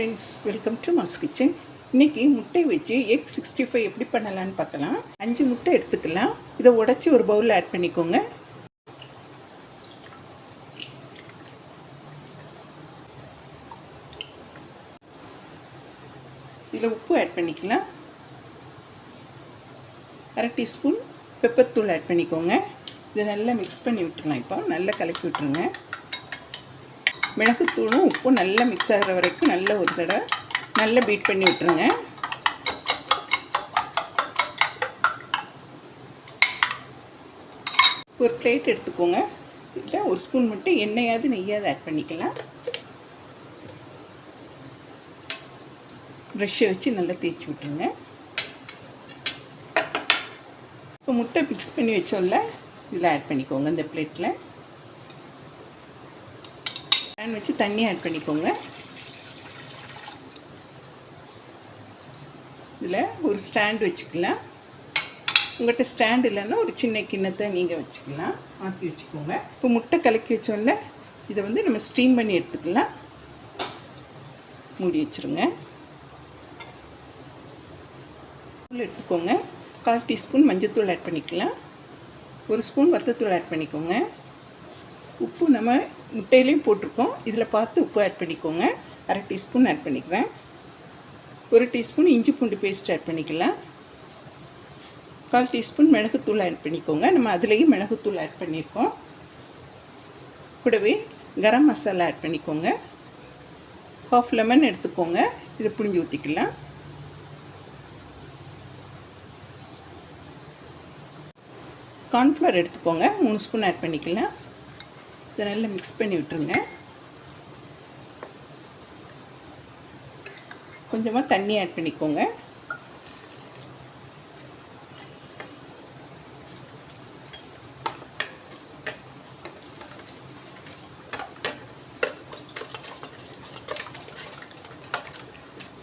Friends welcome to mass kitchen இன்னைக்கு முட்டை வச்சு எக் சிக்ஸ்டி ஃபைவ் எப்படி பண்ணலான்னு பார்க்கலாம். அஞ்சு முட்டை எடுத்துக்கலாம். இதை உடச்சி ஒரு பவுலில் ஆட் பண்ணிக்கோங்க. இதில் உப்பு ஆட் பண்ணிக்கலாம். அரை டீஸ்பூன் பெப்பர் தூள் ஆட் பண்ணிக்கோங்க. இதை நல்லா மிக்ஸ் பண்ணி விட்டுருலாம் இப்போ. நல்லா கலக்கி விட்டுருங்க. மிளகுத்தூளும் உப்பும் நல்லா மிக்ஸ் ஆகிற வரைக்கும் நல்ல ஒரு தடவை நல்லா பீட் பண்ணி விட்டுருங்க. ஒரு பிளேட் எடுத்துக்கோங்க. இதில் ஒரு ஸ்பூன் மட்டும் எண்ணெயாவது நெய்யாவது ஆட் பண்ணிக்கலாம். ப்ரெஷ்ஷை வச்சு நல்லா தேய்ச்சி விட்டுருங்க. இப்போ முட்டை மிக்ஸ் பண்ணி வச்சோம்ல இதில் ஆட் பண்ணிக்கோங்க இந்த பிளேட்டில் பேன் வச்சு தண்ணி ஆட் பண்ணிக்கோங்க. இதில் ஒரு ஸ்டாண்ட் வச்சுக்கலாம். உங்கள்கிட்ட ஸ்டாண்ட் இல்லைன்னா ஒரு சின்ன கிண்ணத்தை நீங்கள் வச்சுக்கலாம். மாற்றி வச்சுக்கோங்க. இப்போ முட்டை கலக்கி வச்சோன்னே இதை வந்து நம்ம ஸ்டீம் பண்ணி எடுத்துக்கலாம். மூடி வச்சுருங்க. தூள் எடுத்துக்கோங்க. கால் டீஸ்பூன் மஞ்சத்தூள் ஆட் பண்ணிக்கலாம். ஒரு ஸ்பூன் வத்தத்தூள் ஆட் பண்ணிக்கோங்க. உப்பு நம்ம முட்டையிலையும் போட்டிருக்கோம். இதில் பார்த்து உப்பு ஆட் பண்ணிக்கோங்க. அரை டீஸ்பூன் ஆட் பண்ணிக்கிறேன். ஒரு டீஸ்பூன் இஞ்சி பூண்டு பேஸ்ட் ஆட் பண்ணிக்கலாம். கால் டீஸ்பூன் மிளகுத்தூள் ஆட் பண்ணிக்கோங்க. நம்ம அதுலேயும் மிளகுத்தூள் ஆட் பண்ணியிருக்கோம் கூடவே கரம் மசாலா ஆட் பண்ணிக்கோங்க. ஹாஃப் லெமன் எடுத்துக்கோங்க. இதை புளிஞ்சு ஊற்றிக்கலாம் கார்ன்ஃப்ளவர் எடுத்துக்கோங்க. மூணு ஸ்பூன் ஆட் பண்ணிக்கலாம். இதை நல்லா மிக்ஸ் பண்ணி விட்டுருங்க. கொஞ்சமாக தண்ணி ஆட் பண்ணிக்கோங்க.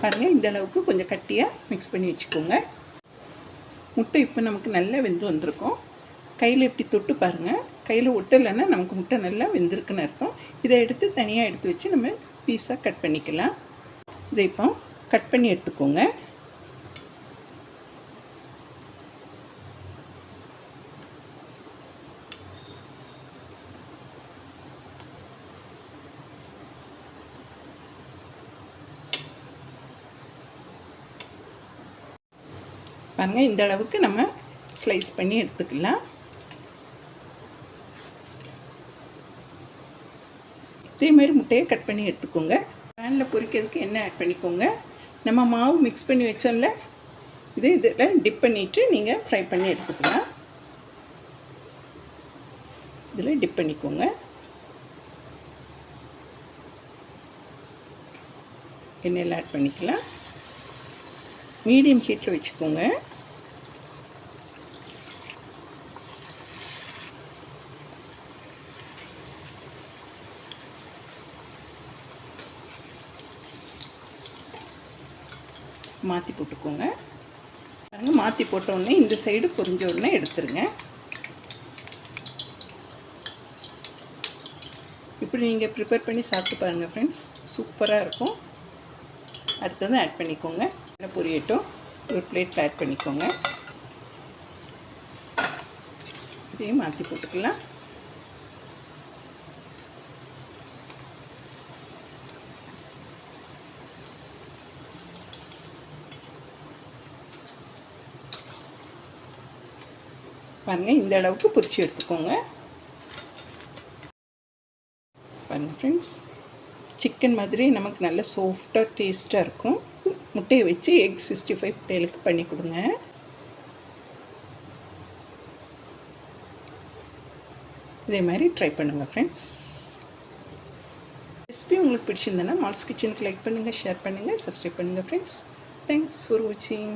பாருங்கள் இந்த அளவுக்கு கொஞ்சம் கட்டியாக மிக்ஸ் பண்ணி வச்சுக்கோங்க. முட்டை இப்போ நமக்கு நல்லா வெந்து வந்திருக்கும். கையில் இப்படி தொட்டு பாருங்கள் கையில் ஒட்டலைன்னா நமக்கு முட்டை நல்லா வெந்திருக்குன்னு அர்த்தம். இதை எடுத்து தனியாக எடுத்து வச்சு நம்ம பீஸாக கட் பண்ணிக்கலாம். இதை இப்போ கட் பண்ணி எடுத்துக்கோங்க. பாருங்கள் இந்த அளவுக்கு நம்ம ஸ்லைஸ் பண்ணி எடுத்துக்கலாம். இதே மாதிரி முட்டையை கட் பண்ணி எடுத்துக்கோங்க. பேனில் பொரிக்கிறதுக்கு எண்ணெய் ஆட் பண்ணிக்கோங்க. நம்ம மாவு மிக்ஸ் பண்ணி வச்சோம்ல இது இதில் டிப் பண்ணிவிட்டு நீங்கள் ஃப்ரை பண்ணி எடுத்துக்கலாம். இதில் டிப் பண்ணிக்கோங்க. எண்ணெயில் ஆட் பண்ணிக்கலாம். மீடியம் ஹீட்டில் வச்சுக்கோங்க. மாற்றி போட்டுக்கோங்க. பாருங்கள் மாற்றி போட்ட இந்த சைடு பொரிஞ்ச உடனே எடுத்துருங்க. இப்படி நீங்கள் ப்ரிப்பேர் பண்ணி சாப்பிட்டு பாருங்கள் ஃப்ரெண்ட்ஸ் சூப்பராக இருக்கும். அடுத்தது ஆட் பண்ணிக்கோங்க. நல்லா பொரியட்டும். ஒரு பிளேட்டில் ஆட் பண்ணிக்கோங்க. இதையும் மாற்றி போட்டுக்கலாம். பாருங்கள் இந்த அளவுக்கு பொரிச்சு எடுத்துக்கோங்க. பாருங்கள் ஃப்ரெண்ட்ஸ் சிக்கன் மாதிரி நமக்கு நல்ல சாஃப்டாக டேஸ்ட்டாக இருக்கும். முட்டையை வச்சு எக் சிக்ஸ்டி ஃபைவ் பிள்ளைகளுக்கு பண்ணி கொடுங்க. இதே மாதிரி ட்ரை பண்ணுங்கள் ஃப்ரெண்ட்ஸ் ரெசிபி உங்களுக்கு பிடிச்சிருந்தேன்னா மால்ஸ் கிச்சனுக்கு லைக் பண்ணுங்கள் ஷேர் பண்ணுங்கள் சப்ஸ்கிரைப் பண்ணுங்கள் ஃப்ரெண்ட்ஸ் தேங்க்ஸ் ஃபார் வாட்சிங்